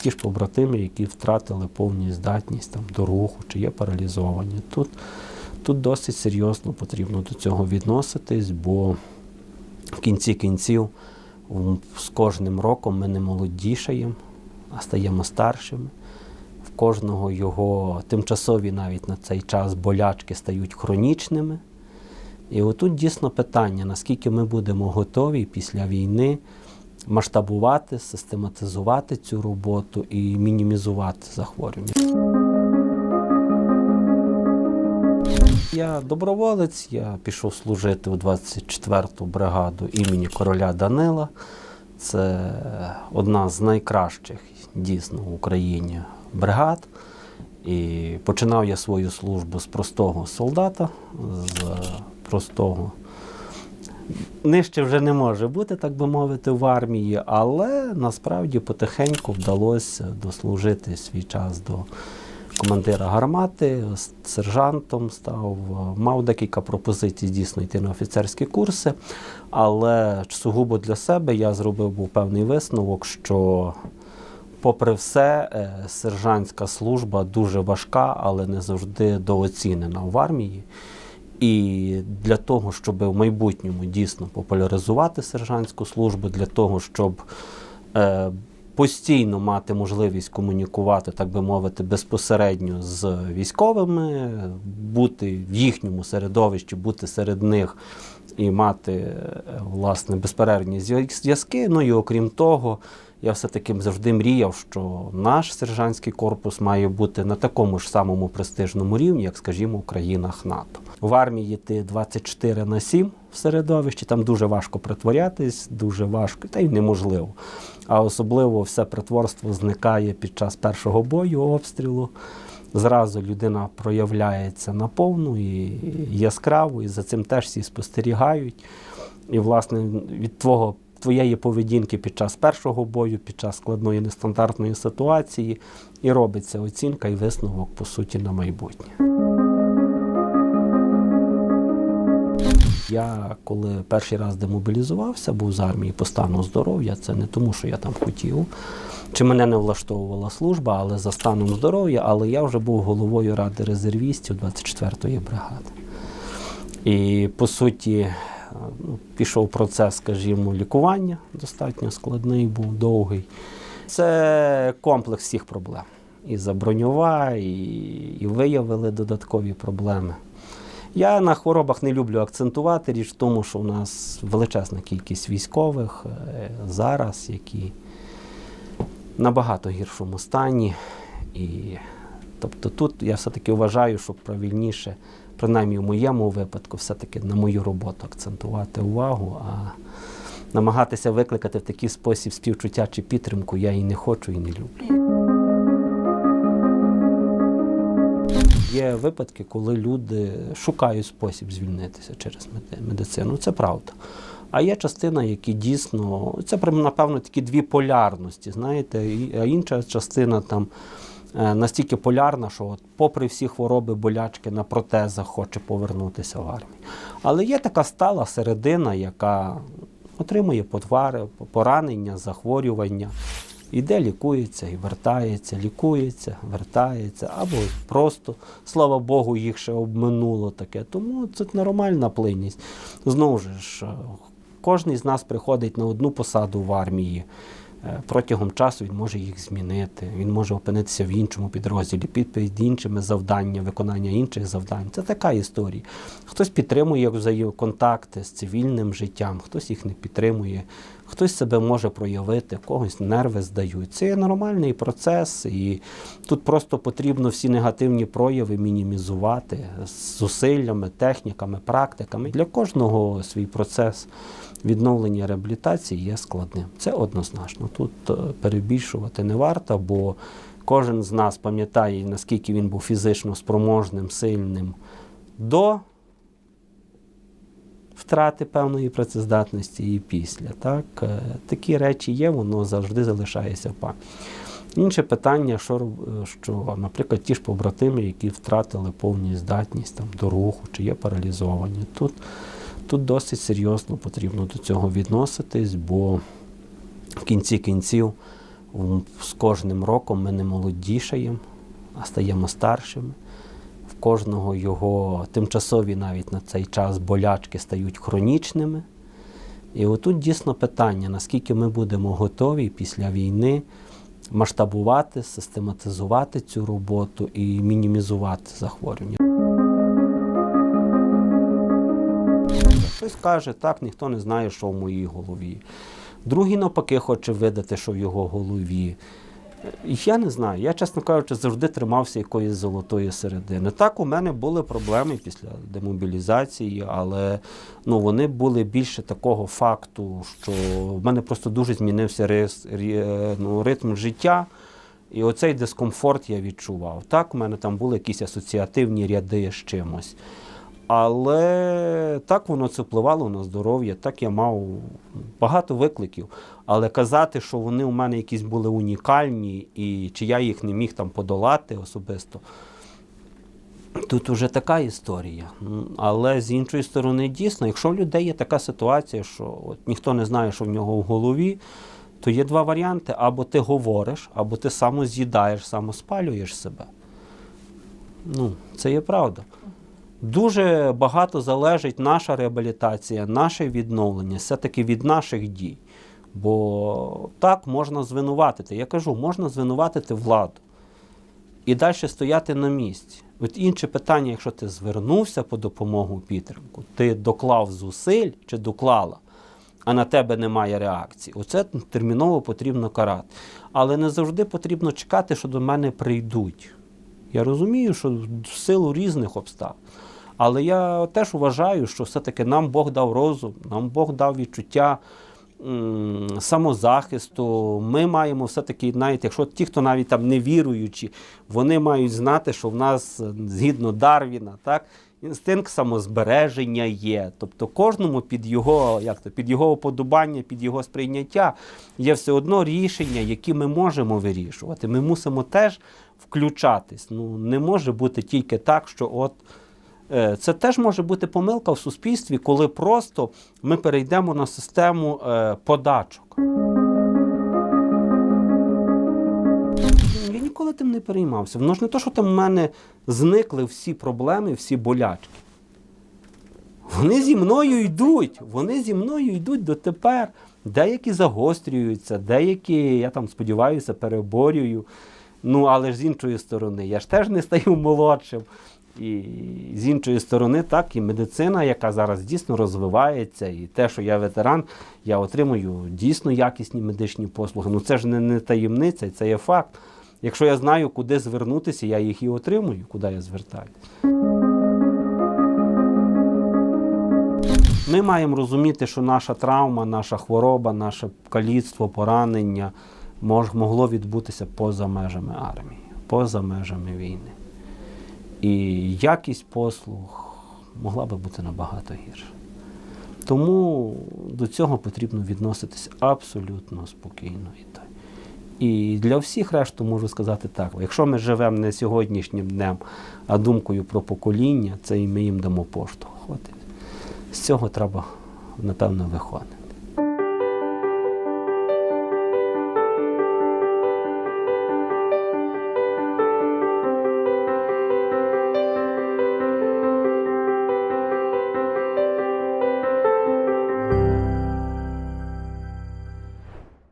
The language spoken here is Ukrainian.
ті ж побратими, які втратили повну здатність там, до руху, чи є паралізовані. Тут, тут досить серйозно потрібно до цього відноситись, бо в кінці кінців з кожним роком ми не молодішаємо, а стаємо старшими. В кожного його тимчасові навіть на цей час болячки стають хронічними. І отут дійсно питання, наскільки ми будемо готові після війни масштабувати, систематизувати цю роботу і мінімізувати захворювання. Я доброволець, я пішов служити у 24-ту бригаду імені короля Данила. Це одна з найкращих дійсно в Україні бригад. І починав я свою службу з простого солдата, з простого. Нижче вже не може бути, так би мовити, в армії, але насправді потихеньку вдалося дослужити свій час до командира гармати, сержантом став, мав декілька пропозицій дійсно йти на офіцерські курси, але сугубо для себе я зробив був певний висновок, що попри все, е, сержантська служба дуже важка, але не завжди дооцінена в армії. І для того, щоб в майбутньому дійсно популяризувати сержантську службу, для того, щоб е, постійно мати можливість комунікувати, так би мовити, безпосередньо з військовими, бути в їхньому середовищі, бути серед них і мати е, власне безперервні зв'язки. Ну і окрім того, я все-таки завжди мріяв, що наш сержантський корпус має бути на такому ж самому престижному рівні, як, скажімо, в країнах НАТО. В армії ти 24 на 7 в середовищі, там дуже важко притворятись, дуже важко, та й неможливо. А особливо все притворство зникає під час першого бою, обстрілу. Зразу людина проявляється наповну і яскраво, і за цим теж всі спостерігають. І, власне, від твого, твоєї поведінки під час першого бою, під час складної нестандартної ситуації, і робиться оцінка і висновок, по суті, на майбутнє. Я коли перший раз демобілізувався, був з армії по стану здоров'я, це не тому, що я там хотів, чи мене не влаштовувала служба, але за станом здоров'я, але я вже був головою ради резервістів 24-ї бригади. І по суті, е, ну, пішов процес, скажімо, лікування, достатньо складний, був довгий. Це комплекс всіх проблем. І заброньова, і, і виявили додаткові проблеми. Я на хворобах не люблю акцентувати річ в тому, що у нас величезна кількість військових е, зараз, які набагато гіршому стані. І, тобто тут я все-таки вважаю, що правильніше, принаймні в моєму випадку, все-таки на мою роботу акцентувати увагу, а намагатися викликати в такий спосіб співчуття чи підтримку я і не хочу, і не люблю. Є випадки, коли люди шукають спосіб звільнитися через медицину. Це правда. А є частина, які дійсно це напевно такі дві полярності, знаєте, а інша частина там е, настільки полярна, що от, попри всі хвороби, болячки на протезах хоче повернутися в армію. Але є така стала середина, яка отримує потвари, поранення, захворювання. Іде, лікується і вертається, лікується, вертається, або просто, слава Богу, їх ще обминуло таке. Тому це нормальна плинність. Знову ж, е, кожен з нас приходить на одну посаду в армії. Е, Протягом часу він може їх змінити, він може опинитися в іншому підрозділі, під, іншими завданнями, виконання інших завдань. Це така історія. Хтось підтримує взаємоконтакти з цивільним життям, хтось їх не підтримує, хтось себе може проявити, когось нерви здають. Це є нормальний процес, і тут просто потрібно всі негативні прояви мінімізувати з зусиллями, техніками, практиками. Для кожного свій процес відновлення реабілітації є складним. Це однозначно. Тут е, перебільшувати не варто, бо кожен з нас пам'ятає, наскільки він був фізично спроможним, сильним до втрати певної працездатності і після. Так? Е, Такі речі є, воно завжди залишається в пам'яті. Інше питання, що, що, наприклад, ті ж побратими, які втратили повну здатність там, до руху, чи є паралізовані. Тут, тут досить серйозно потрібно до цього відноситись, бо в кінці кінців З кожним роком ми не молодішаємо, а стаємо старшими. В кожного його тимчасові навіть на цей час болячки стають хронічними. І отут дійсно питання, наскільки ми будемо готові після війни масштабувати, систематизувати цю роботу і мінімізувати захворювання. Хтось каже, так, ніхто не знає, що в моїй голові. Другий навпаки хоче видати, що в його голові. Я не знаю. Я, чесно кажучи, завжди тримався якоїсь золотої середини. Так, у мене були проблеми після демобілізації, але ну, вони були більше такого факту, що в мене просто дуже змінився рис, ну, ритм життя. І оцей дискомфорт я відчував. Так, у мене там були якісь асоціативні ряди з чимось. Але так воно це впливало на здоров'я, так я мав багато викликів. Але казати, що вони у мене якісь були унікальні, і чи я їх не міг там подолати особисто. Тут уже така історія. Але з іншої сторони, дійсно, якщо в людей є така ситуація, що от ніхто не знає, що в нього в голові, то є два варіанти: або ти говориш, або ти самоз'їдаєш, самоспалюєш себе. Ну, це є правда. Дуже багато залежить наша реабілітація, наше відновлення, все-таки від наших дій. Бо так можна звинуватити. Я кажу, можна звинуватити владу і далі стояти на місці. От інше питання, якщо ти звернувся по допомогу підтримку, ти доклав зусиль чи доклала, а на тебе немає реакції. Оце терміново потрібно карати. Але не завжди потрібно чекати, що до мене прийдуть. Я розумію, що в силу різних обставин. Але я теж вважаю, що все-таки нам Бог дав розум, нам Бог дав відчуття самозахисту. Ми маємо все-таки, навіть якщо ті, хто навіть там не віруючі, вони мають знати, що в нас е, згідно Дарвіна, так, інстинкт самозбереження є. Тобто кожному під його, як то, під його уподобання, під його сприйняття є все одно рішення, які ми можемо вирішувати. Ми мусимо теж включатись. Ну, не може бути тільки так, що от. Е, Це теж може бути помилка в суспільстві, коли просто ми перейдемо на систему е, подачок. Я ніколи тим не переймався. Воно ж не то, що там в мене зникли всі проблеми, всі болячки. Вони зі мною йдуть. Вони зі мною йдуть дотепер. Деякі загострюються, деякі, я там сподіваюся, переборюю. Ну, але ж з іншої сторони, я ж теж не стаю молодшим. І з іншої сторони, так, і медицина, яка зараз дійсно розвивається, і те, що я ветеран, я отримую дійсно якісні медичні послуги. Ну це ж не, не таємниця, це є факт. Якщо я знаю, куди звернутися, я їх і отримую, куди я звертаюся. Ми маємо розуміти, що наша травма, наша хвороба, наше каліцтво, поранення мож, могло відбутися поза межами армії, поза межами війни. І якість послуг могла би бути набагато гірша. Тому до цього потрібно відноситися абсолютно спокійно і так. І для всіх решту можу сказати так: якщо ми живемо не сьогоднішнім днем, а думкою про покоління, це і ми їм дамо поштовх. З цього треба, напевно, виходити.